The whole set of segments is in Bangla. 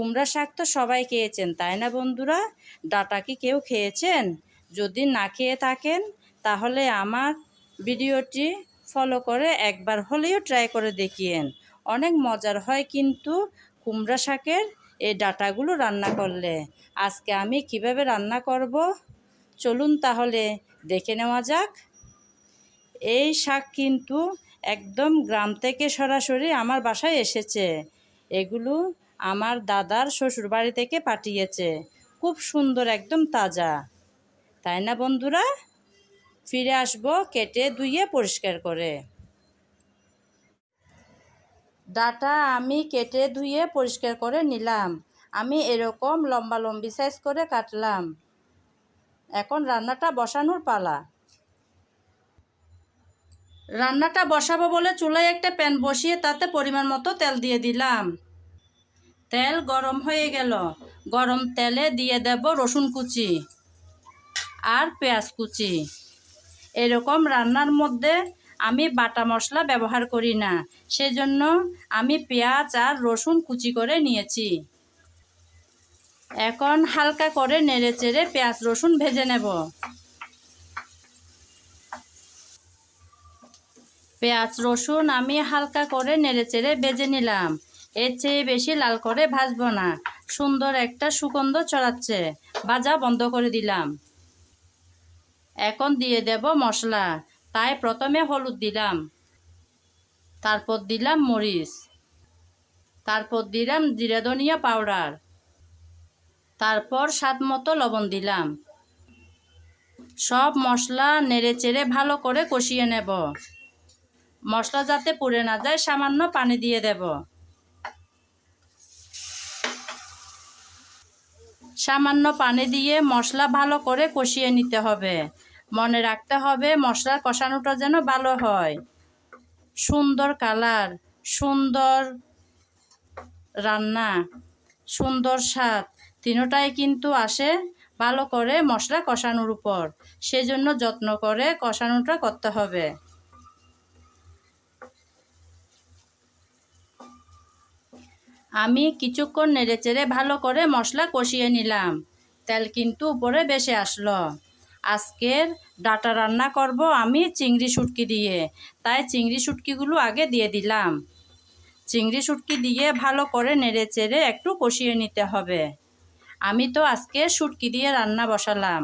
কুমড়া শাক তো সবাই খেয়েছেন, তাই না বন্ধুরা? ডাটা কি কেউ খেয়েছেন? যদি না খেয়ে থাকেন, তাহলে আমার ভিডিওটি ফলো করে একবার হলেও ট্রাই করে দেখিয়েন। অনেক মজার হয় কিন্তু কুমড়া শাকের এই ডাটাগুলো রান্না করলে। আজকে আমি কীভাবে রান্না করব? চলুন তাহলে দেখে নেওয়া যাক। এই শাক কিন্তু একদম গ্রাম থেকে সরাসরি আমার বাসায় এসেছে। এগুলো আমার দাদার শ্বশুর বাড়ি থেকে পাঠিয়েছে। খুব সুন্দর, একদম তাজা। তাই না বন্ধুরা? ফিরে আসব কেটে ধুয়ে পরিষ্কার করে। ডাটা আমি কেটে ধুয়ে পরিষ্কার করে নিলাম। আমি এরকম লম্বা লম্বি সাইজ করে কাটলাম। এখন রান্নাটা বসানোর পালা। রান্নাটা বসাবো বলে চুলায় একটা প্যান বসিয়ে তাতে পরিমাণ মতো তেল দিয়ে দিলাম। তেল গরম হয়ে গেল। গরম তেলে দিয়ে দেব রসুন কুচি আর পেঁয়াজ কুচি। এরকম রান্নার মধ্যে আমি বাটা মশলা ব্যবহার করি না, সেজন্য আমি পেঁয়াজ আর রসুন কুচি করে নিয়েছি। এখন হালকা করে নেড়ে চেড়ে পেঁয়াজ রসুন ভেজে নেব। পেঁয়াজ রসুন আমি হালকা করে নেড়ে চেড়ে ভেজে নিলাম। এর চেয়ে বেশি লাল করে ভাজবো না। সুন্দর একটা সুগন্ধ ছড়াচ্ছে। ভাজা বন্ধ করে দিলাম। এখন দিয়ে দেব মশলা। তাই প্রথমে হলুদ দিলাম। তারপর দিলাম মরিচ। তারপর দিলাম জিরা ধনিয়া পাউডার। তারপর স্বাদ মতো লবণ দিলাম। সব মশলা নেড়ে চেড়ে ভালো করে কষিয়ে নেব। মশলা যাতে পুড়ে না যায়, সামান্য পানি দিয়ে দেব। সামান্য পানি দিয়ে মশলা ভালো করে কষিয়ে নিতে হবে। মনে রাখতে হবে মশলার কষানোটা যেন ভালো হয়। সুন্দর কালার, সুন্দর রান্না, সুন্দর স্বাদ, তিনোটাই কিন্তু আসে ভালো করে মশলা কষানোর উপর। সেজন্য যত্ন করে কষানোটা করতে হবে। আমি কিছুক্ষণ নেড়েচেড়ে ভালো করে মশলা কষিয়ে নিলাম। তেল কিন্তু উপরে বেশি আসলো। আজকের ডাটা রান্না করব আমি চিংড়ি শুটকি দিয়ে। তাই চিংড়ি শুটকিগুলো আগে দিয়ে দিলাম। চিংড়ি শুটকি দিয়ে ভালো করে নেড়ে চেড়ে একটু কষিয়ে নিতে হবে। আমি তো আজকে শুটকি দিয়ে রান্না বসালাম।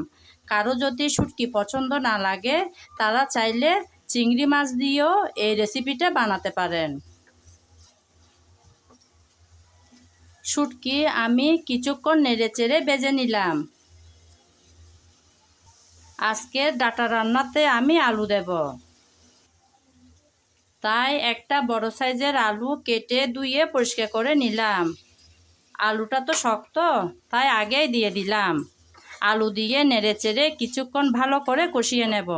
কারও যদি শুটকি পছন্দ না লাগে, তারা চাইলে চিংড়ি মাছ দিয়েও এই রেসিপিটা বানাতে পারেন। শুটকি আমি কিছুক্ষণ নেড়ে চেড়ে বেজে নিলাম। আজকে ডাটা রান্নাতে আমি আলু দেব। তাই একটা বড় সাইজের আলু কেটে ধুয়ে পরিষ্কার করে নিলাম। আলুটা তো শক্ত, তাই আগেই দিয়ে দিলাম। আলু দিয়ে নেড়ে চেড়ে কিছুক্ষণ ভালো করে কষিয়ে নেব।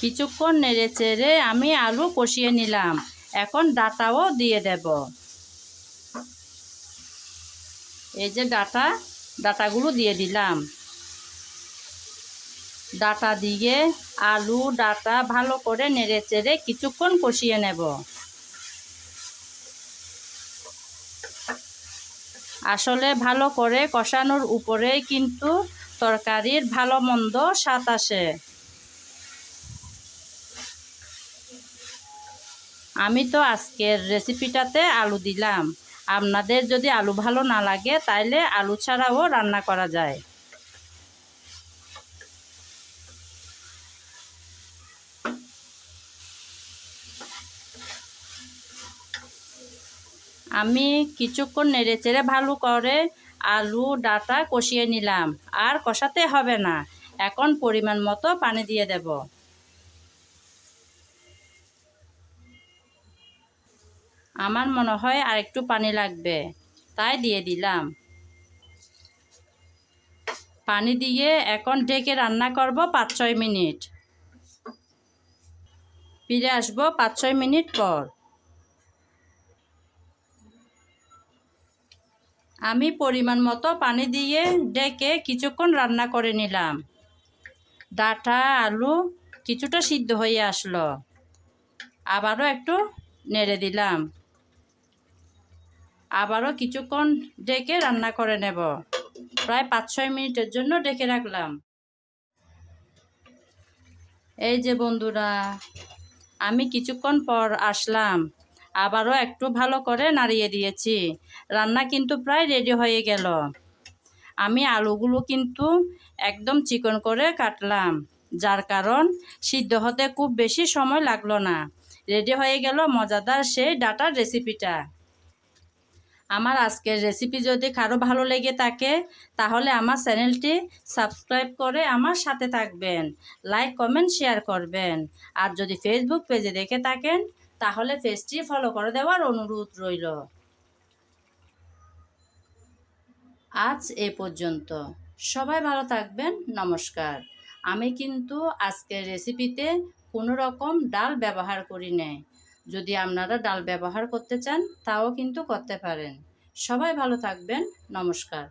কিছুক্ষণ নেড়ে চেড়ে আমি আলু কষিয়ে নিলাম। এখন ডাটাও দিয়ে দেব। এই যে ডাটা, ডাটাগুলো দিয়ে দিলাম। ডাটা দিয়ে আলু, ডাটা ভালো করে নেড়ে চেড়ে কিছুক্ষণ কষিয়ে নেব। আসলে ভালো করে কষানোর উপরেই কিন্তু তরকারির ভালো মন্দ স্বাদ আসে। আমি তো আজকের রেসিপিটাতে আলু দিলাম। আপনাদের যদি আলু ভালো না লাগে, তাইলে আলু ছাড়াও রান্না করা যায়। আমি কিছুক্ষণ নেড়ে চেড়ে ভালো করে আলু ডাটা কষিয়ে নিলাম। আর কষাতে হবে না। এখন পরিমাণ মতো পানি দিয়ে দেব। আমার মনে হয় আর একটু পানি লাগবে। তাই দিয়ে দিলাম। পানি দিয়ে এখন ঢেকে রান্না করব পাঁচ ছয় মিনিট। ফিরে আসব পাঁচ ছয় মিনিট পর। আমি পরিমাণ মতো পানি দিয়ে ডেকে কিছুক্ষণ রান্না করে নিলাম। ডাটা, আলু কিছুটা সিদ্ধ হয়ে আসলো। আবারও একটু নেড়ে দিলাম। আবারও কিছুক্ষণ ডেকে রান্না করে নেব। প্রায় পাঁচ ছয় মিনিটের জন্য ডেকে রাখলাম। এই যে বন্ধুরা, আমি কিছুক্ষণ পর আসলাম। আবারও একটু ভালো করে নাড়িয়ে দিয়েছি। রান্না কিন্তু প্রায় রেডি হয়ে গেল। আমি আলুগুলো কিন্তু একদম চিকন করে কাটলাম, যার কারণ সিদ্ধ হতে খুব বেশি সময় লাগল না। রেডি হয়ে গেল মজাদার সেই ডাটার রেসিপিটা। আমার আজকের রেসিপি যদি কারও ভালো লেগে থাকে, তাহলে আমার চ্যানেলটি সাবস্ক্রাইব করে আমার সাথে থাকবেন। লাইক কমেন্ট শেয়ার করবেন। আর যদি ফেসবুক পেজে দেখে থাকেন, তাহলে পেজটি ফলো করে দেওয়ার অনুরোধ রইল। আজ এ পর্যন্ত। সবাই ভালো থাকবেন। নমস্কার। আমি কিন্তু আজকের রেসিপিতে কোনো রকম ডাল ব্যবহার করি নাই। যদি আপনারা ডাল ব্যবহার করতে চান তাও কিন্তু করতে পারেন। সবাই ভালো থাকবেন। নমস্কার।